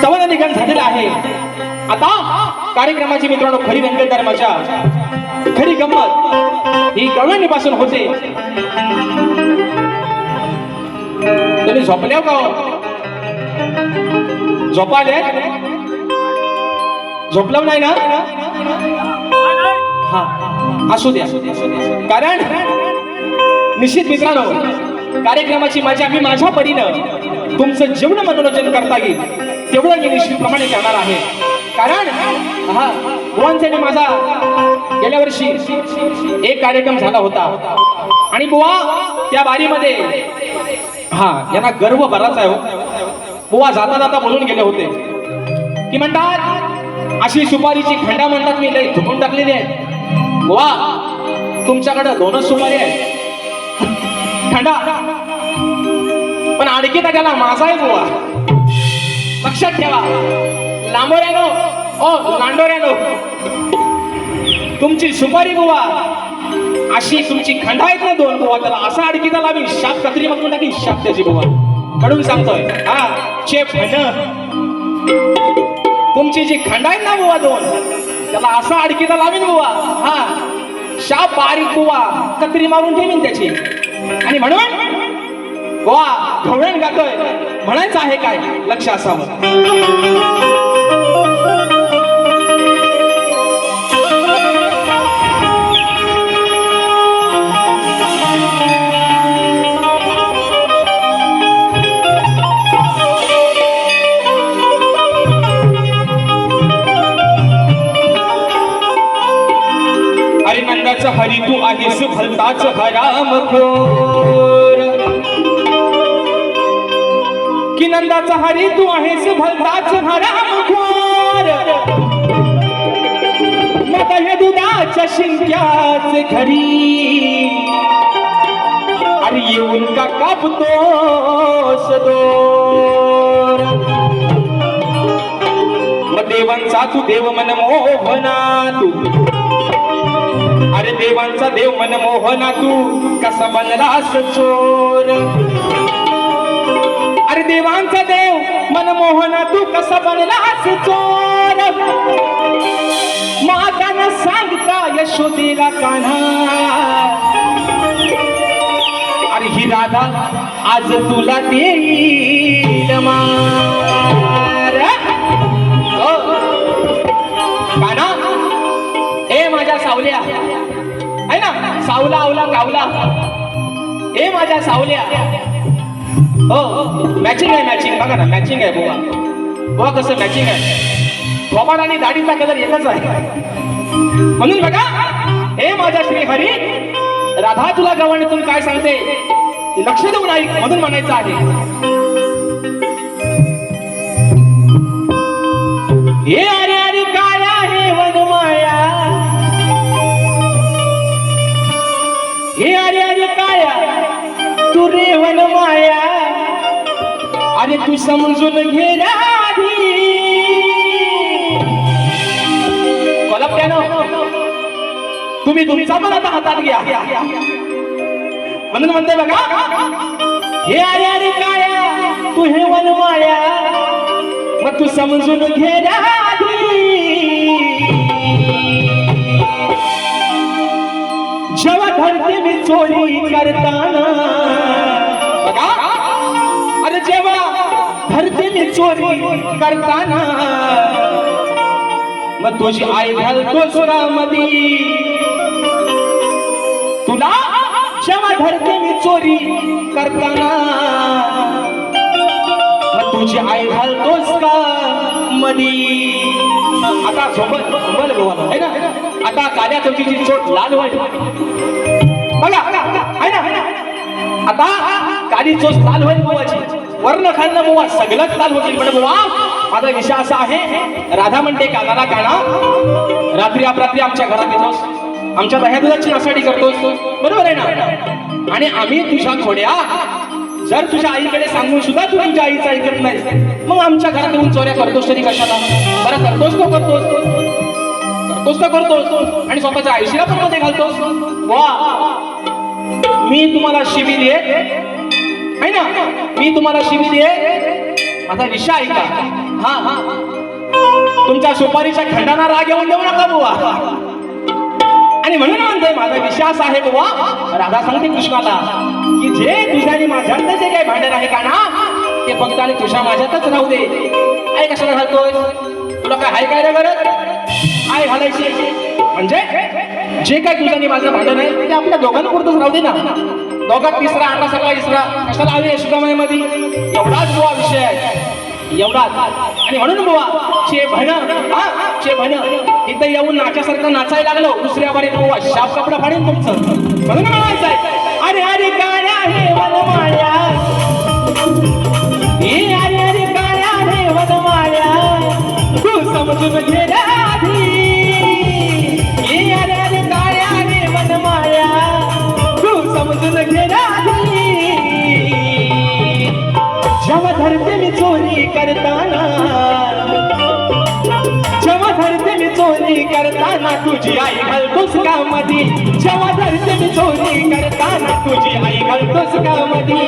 स्तवन निघन झालेलं आहे. आता कार्यक्रमाची मित्रांनो खरी रंगत माझ्या खरी गंमत ही गवळणीपासून होते. तुम्ही झोपल्या का हो? झोपाले? झोपलं नाही ना? हा असू द्या. कारण निश्चित मित्रांनो कार्यक्रमाची मजा मी माझ्या परीनं तुमचं जीवन मनोरंजन करता येईल तेवढं मी निश्चितप्रमाणे करणार आहे. कारण हा बुवांचा माझा गेल्या वर्षी एक कार्यक्रम झाला होता. आणि बुवा त्या बारीमध्ये हा यांना गर्व बराच आहे हो. बुवा जाता जाता बोलून गेले होते. की म्हणतात अशी सुपारीची खंडा म्हणतात मी लई धुकून टाकलेली आहे. बुवा तुमच्याकडं दोनच सुपारी आहे खंडा. पण आणखी तर त्याला माझा आहे बुवा. लक्षात ठेवा. लांबोऱ्यानो ओ लांडोऱ्यानो तुमची सुपारी बुवा अशी तुमची खंडा आहेत ना दोन बुवा त्याला असा अडकी त्याला आम्ही शाप कत्री म्हणून टाकी शाप त्याची बुवा. म्हणून सांगतोय. हा चेप तुमची जी खंडा आहेत ना बुवा दोन त्याला असा अडकी त्याला आम्ही बुवा. हा शाप बारीक बुवा कत्री मारून ठेवीन त्याची. आणि म्हणून बुवा घवळण गातोय. म्हणायचं आहे काय? लक्ष असावं. अरे हरी तू आहेस भलताच हराम खोर की नंदाचा हरी तू आहेस भलताच हराम खोर मग हे दुधाच्या शिंक्याचे घरी. अरे येऊन का कापतो दोर? मग देवांचा तू देव मन मोहना तू. अरे देवांचा देव मन मोहना तू. कसा बनलास चोर? देवांचा देव मनमोहन तू कसा बनलास चोर मातानं सांगता यशोदेला कान्हा. अरे ही राधा आज तुला देईल मार. हो. कान्हा ए माझ्या सावल्या. आहे ना? सावला आवला गावला. ए माझ्या सावल्या. हो, हो, हो. मॅचिंग आहे मॅचिंग बघा ना मॅचिंग आहे बुवा. बुवा कसं मॅचिंग आहे. थोबाड आणि दाढीचा कलर एकच आहे. म्हणून बघा हे माझ्या श्री हरी राधा तुला गव्हाणीतून काय सांगते? लक्ष देऊन ऐक म्हणून म्हणायचं आहे. हे अरे तू समजून घे तुम्ही तुमचा पण आता हातात घ्या. म्हणून म्हणते बघा हे अरे अरे काय तू हे वनमाया मग तू समजून घे जेव्हा धरते मी चोरी करताना बघा धरते मी चोरी करताना. मग तुझी आई घालतो सुरामधी तुला क्षमा धरते मी चोरी करताना. मग तुझी आई घालतोस का मधी आता सोबत बोल गोवा है ना? आता काल्या चौकीची चोट लाल वाट. बघा आहे ना? आता काली चोच लाल होईल गोवाची वर्ण खाल्लं बुवा सगळंच लाल होतील पण गोवा माझा विषय असा आहे राधा म्हणते कानाला काना रात्री अपरात्री आमच्या घरात येतोस. आमच्या दह्या दुधाची नासाडी करतोस. बरोबर आहे ना? आणि आम्ही तुझ्या खोड्या जर तुझ्या आईकडे सांगून सुद्धा तू तुझ्या आईचं ऐकत नाही मग आमच्या घरात येऊन चोऱ्या करतोस तरी कशाला? बरं करतोस तो करतोस. करतोस तर करतोस. आणि स्वतःच्या आयुष्याला पण मध्ये घालतोस. वा मी तुम्हाला शिबिर दे आहे ना? मी तुम्हाला शिबी दे माझा विषय ऐका हा हा. तुमच्या सुपारीच्या खंडाना राग येऊन देऊ नका बुवा. आणि म्हणून म्हणतोय माझा विश्वास आहे बुवा राधा सांगते कृष्णाला की जे तुझ्याने माझ्यात जे काही भांडण आहे का ना ते फक्त आणि तुझ्या माझ्यातच राहू दे. आई कशाला घालतोय तुला काय हाय काय रे गरज आय घालायची म्हणजे जे काय तुझ्याने माझं भांडण आहे ते आपल्या दोघांपुरतच राहू दे ना. दोघात तिसरा आणला सगळा इसरा. कशाला हवी मध्ये एवढाच बुवा विषय आहे. एवढाच. आणि म्हणून बुवा चे भन हा चे भन इथं येऊन नाच्यासारखं नाचायला लागलो. दुसऱ्या बारी बुवा शाप कपडा फाडेन तुमचं. म्हणून आहे अरे अरे काळ्या हे वनमाया हे अरे अरे काळ्या हे वनमाया तू समजून करताना तुझी आई घालतोस का मधी जेव्हा दर्शन चोरी करताना तुझी आई घालतोस का मधी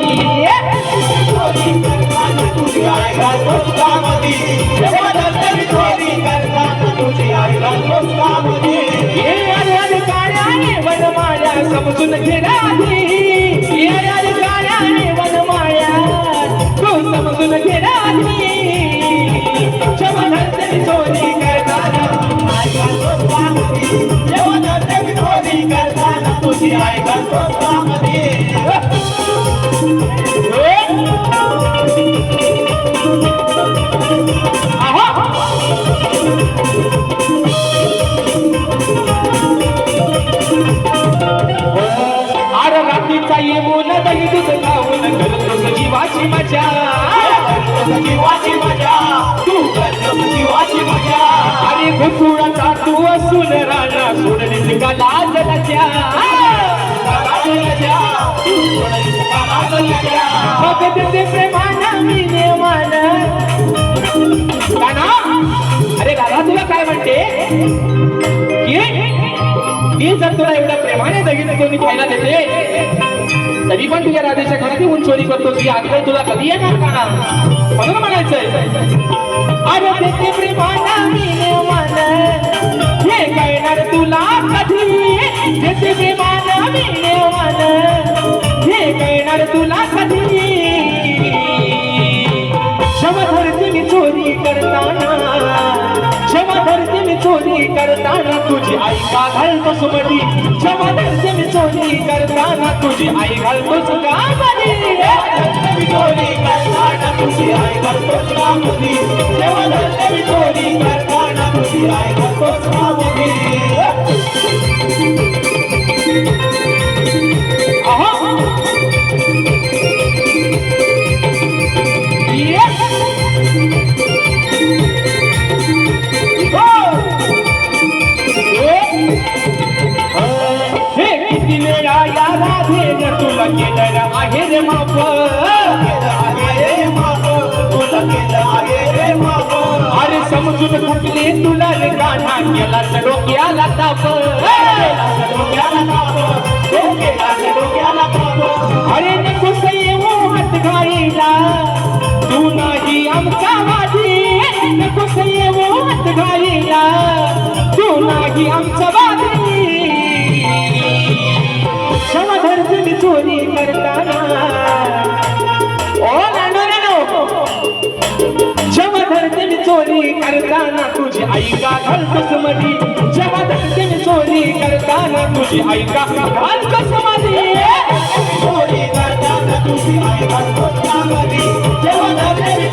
तुझी आई घालतोस का मधी जेव्हा चोरी करताना तुझी आई घालतोस का मधी ये अरे अरे समजून घे ये अरे अरे तू समजून घे जेव्हा चोरी जीवाची मजा. जीवाची मजा. तू करतोस जीवाची मजा. अरे घुसुळाचा देते प्रेमानं मी नेवान काना अरे दादा तुला काय म्हणते? की जर तुला एवढ्या प्रेमाने दगिने कोणी खायला देते तरी पण तुझ्या राधेच्या घरात येऊन चोरी करतो ती आजकाल तुला कधी येणार का ना? म्हणून म्हणायचंय. अरे देते प्रेमाना मी नेवान हे कळणार तुला कधी? देते प्रेमाना मी नेवान हे कळणार तुला चोरी करताना तुझी आई का घालतो सुमती क्षमा मी चोरी करताना तुझी आई घालतो का मी चोरी करताना तुझी आई मी चोरी करताना तुझी आई समजून कुठले तुला रे गाणा केला तर डोक्याला ताप. अरे नको येऊ हात घाईला. तू नाही आमचा वादी नको येऊ हात घाईला. तू नाही आमचा वादी चोरी करताना. ओ नानो नानो क्षमा धरते चोरी करताना तुझी ऐका घालतोस मधी जेव्हा धडकीने चोरी करताना तुझी ऐका घालतोस मधी चोरी करताना तुझी ऐका जेव्हा तुझी